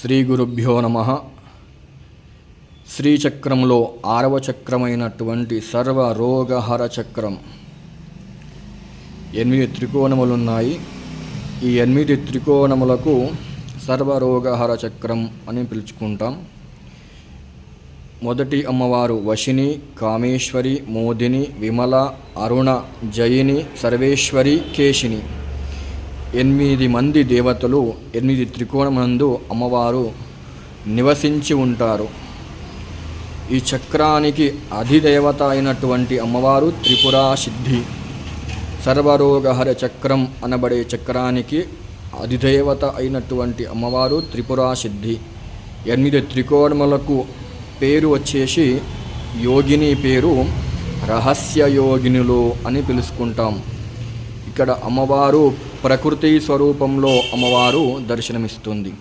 శ్రీ గురుభ్యో నమ. శ్రీచక్రంలో ఆరవ చక్రమైనటువంటి సర్వ రోగహర చక్రం ఎనిమిది త్రికోణములున్నాయి. ఈ ఎనిమిది త్రికోణములకు సర్వరోగహర చక్రం అని పిలుచుకుంటాం. మొదటి అమ్మవారు వశిని కామేశ్వరి మోదిని విమల అరుణ జయిని సర్వేశ్వరి కేశిని. ఎనిమిది మంది దేవతలు ఎనిమిది త్రికోణమందు అమ్మవారు నివసించి ఉంటారు. ఈ చక్రానికి అధిదేవత అయినటువంటి అమ్మవారు త్రిపురా సిద్ధి సర్వరోగహర చక్రం అనబడే చక్రానికి అధిదేవత అయినటువంటి అమ్మవారు త్రిపురా సిద్ధి ఎనిమిది త్రికోణములకు పేరు వచ్చేసి యోగిని పేరు రహస్య యోగినులు అని పిలుచుకుంటాం. ఇక్కడ అమ్మవారు ప్రకృతి స్వరూపంలో అమ్మవారు దర్శనమిస్తుంది.